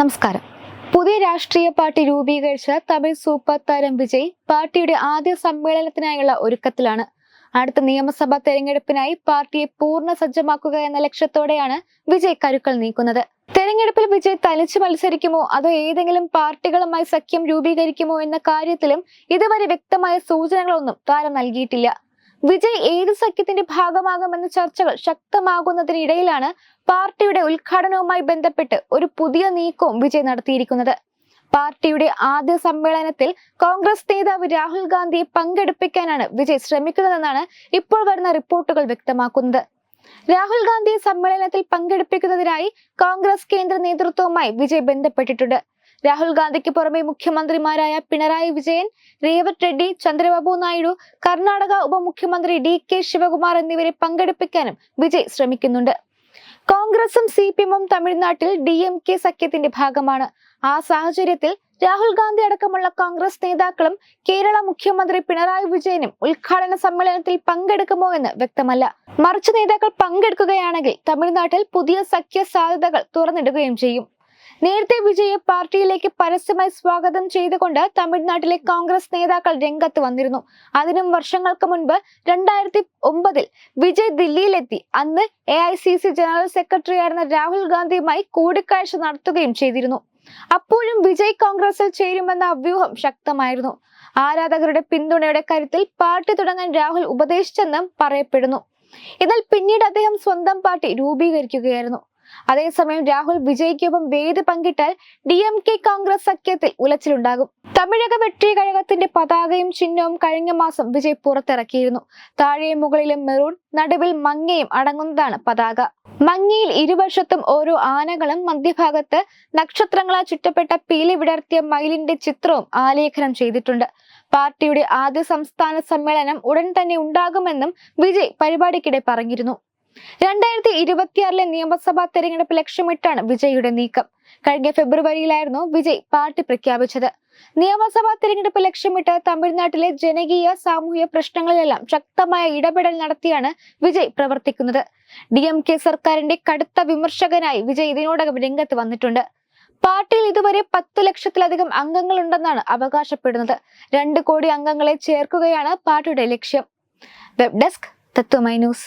നമസ്കാരം. പുതിയ രാഷ്ട്രീയ പാർട്ടി രൂപീകരിച്ച തമിഴ് സൂപ്പർ താരം വിജയ് പാർട്ടിയുടെ ആദ്യ സമ്മേളനത്തിനായുള്ള ഒരുക്കത്തിലാണ്. അടുത്ത നിയമസഭാ തെരഞ്ഞെടുപ്പിനായി പാർട്ടിയെ പൂർണ സജ്ജമാക്കുക എന്ന ലക്ഷ്യത്തോടെയാണ് വിജയ് കരുക്കൾ നീക്കുന്നത്. തെരഞ്ഞെടുപ്പിൽ വിജയ് തനിച്ച് മത്സരിക്കുമോ അതോ ഏതെങ്കിലും പാർട്ടികളുമായി സഖ്യം രൂപീകരിക്കുമോ എന്ന കാര്യത്തിലും ഇതുവരെ വ്യക്തമായ സൂചനകളൊന്നും താരം നൽകിയിട്ടില്ല. വിജയ് ഏത് സഖ്യത്തിന്റെ ഭാഗമാകുമെന്ന ചർച്ചകൾ ശക്തമാകുന്നതിനിടയിലാണ് പാർട്ടിയുടെ ഉദ്ഘാടനവുമായി ബന്ധപ്പെട്ട് ഒരു പുതിയ നീക്കവും വിജയ് നടത്തിയിരിക്കുന്നത്. പാർട്ടിയുടെ ആദ്യ സമ്മേളനത്തിൽ കോൺഗ്രസ് നേതാവ് രാഹുൽ ഗാന്ധിയെ പങ്കെടുപ്പിക്കാനാണ് വിജയ് ശ്രമിക്കുന്നതെന്നാണ് ഇപ്പോൾ വരുന്ന റിപ്പോർട്ടുകൾ വ്യക്തമാക്കുന്നത്. രാഹുൽ ഗാന്ധിയെ സമ്മേളനത്തിൽ പങ്കെടുപ്പിക്കുന്നതിനായി കോൺഗ്രസ് കേന്ദ്ര നേതൃത്വവുമായി വിജയ് ബന്ധപ്പെട്ടിട്ടുണ്ട്. രാഹുൽ ഗാന്ധിക്ക് പുറമെ മുഖ്യമന്ത്രിമാരായ പിണറായി വിജയൻ രേവത് റെഡ്ഡി ചന്ദ്രബാബു നായിഡു കർണാടക ഉപമുഖ്യമന്ത്രി ഡി കെ ശിവകുമാർ എന്നിവരെ പങ്കെടുപ്പിക്കാനും വിജയ് ശ്രമിക്കുന്നുണ്ട്. കോൺഗ്രസും സി പി എമ്മും തമിഴ്നാട്ടിൽ ഡി എം കെ സഖ്യത്തിന്റെ ഭാഗമാണ്. ആ സാഹചര്യത്തിൽ രാഹുൽ ഗാന്ധി അടക്കമുള്ള കോൺഗ്രസ് നേതാക്കളും കേരള മുഖ്യമന്ത്രി പിണറായി വിജയനും ഉദ്ഘാടന സമ്മേളനത്തിൽ പങ്കെടുക്കുമോ എന്ന് വ്യക്തമല്ല. മറിച്ച് നേതാക്കൾ പങ്കെടുക്കുകയാണെങ്കിൽ തമിഴ്നാട്ടിൽ പുതിയ സഖ്യ സാധ്യതകൾ തുറന്നിടുകയും ചെയ്യും. നേരത്തെ വിജയെ പാർട്ടിയിലേക്ക് പരസ്യമായി സ്വാഗതം ചെയ്തുകൊണ്ട് തമിഴ്നാട്ടിലെ കോൺഗ്രസ് നേതാക്കൾ രംഗത്ത് വന്നിരുന്നു. അതിനും വർഷങ്ങൾക്ക് മുൻപ് രണ്ടായിരത്തി ഒമ്പതിൽ വിജയ് ദില്ലിയിലെത്തി. അന്ന് A I C C general secretary ആയിരുന്ന രാഹുൽ ഗാന്ധിയുമായി കൂടിക്കാഴ്ച നടത്തുകയും ചെയ്തിരുന്നു. അപ്പോഴും വിജയ് കോൺഗ്രസിൽ ചേരുമെന്ന അഭ്യൂഹം ശക്തമായിരുന്നു. ആരാധകരുടെ പിന്തുണയുടെ കരുത്തിൽ പാർട്ടി തുടങ്ങാൻ രാഹുൽ ഉപദേശിച്ചെന്നും പറയപ്പെടുന്നു. എന്നാൽ പിന്നീട് അദ്ദേഹം സ്വന്തം പാർട്ടി രൂപീകരിക്കുകയായിരുന്നു. അതേസമയം രാഹുൽ വിജയ്ക്കൊപ്പം വേദി പങ്കിട്ടാൽ ഡി എം കെ കോൺഗ്രസ് സഖ്യത്തിൽ ഉലച്ചിലുണ്ടാകും. തമിഴക വെട്രി കഴകത്തിന്റെ പതാകയും ചിഹ്നവും കഴിഞ്ഞ മാസം വിജയ് പുറത്തിറക്കിയിരുന്നു. താഴെയും മുകളിലും മെറൂൺ നടുവിൽ മങ്ങയും അടങ്ങുന്നതാണ് പതാക. മങ്ങയിൽ ഇരുവശത്തും ഓരോ ആനകളും മധ്യഭാഗത്ത് നക്ഷത്രങ്ങളാൽ ചുറ്റപ്പെട്ട പീലി വിടർത്തിയ മയിലിന്റെ ചിത്രവും ആലേഖനം ചെയ്തിട്ടുണ്ട്. പാർട്ടിയുടെ ആദ്യ സംസ്ഥാന സമ്മേളനം ഉടൻ തന്നെ ഉണ്ടാകുമെന്നും വിജയ് പരിപാടിക്കിടെ പറഞ്ഞിരുന്നു. രണ്ടായിരത്തി ഇരുപത്തിയാറിലെ നിയമസഭാ തെരഞ്ഞെടുപ്പ് ലക്ഷ്യമിട്ടാണ് വിജയുടെ നീക്കം. കഴിഞ്ഞ ഫെബ്രുവരിയിലായിരുന്നു വിജയ് പാർട്ടി പ്രഖ്യാപിച്ചത്. നിയമസഭാ തെരഞ്ഞെടുപ്പ് ലക്ഷ്യമിട്ട് തമിഴ്നാട്ടിലെ ജനകീയ സാമൂഹ്യ പ്രശ്നങ്ങളിലെല്ലാം ശക്തമായ ഇടപെടൽ നടത്തിയാണ് വിജയ് പ്രവർത്തിക്കുന്നത്. ഡി സർക്കാരിന്റെ കടുത്ത വിമർശകനായി വിജയ് ഇതിനോടകം രംഗത്ത് വന്നിട്ടുണ്ട്. പാർട്ടിയിൽ ഇതുവരെ പത്ത് ലക്ഷത്തിലധികം അംഗങ്ങൾ ഉണ്ടെന്നാണ് അവകാശപ്പെടുന്നത്. രണ്ട് കോടി അംഗങ്ങളെ ചേർക്കുകയാണ് പാർട്ടിയുടെ ലക്ഷ്യം. Web desk Tatwamayi news.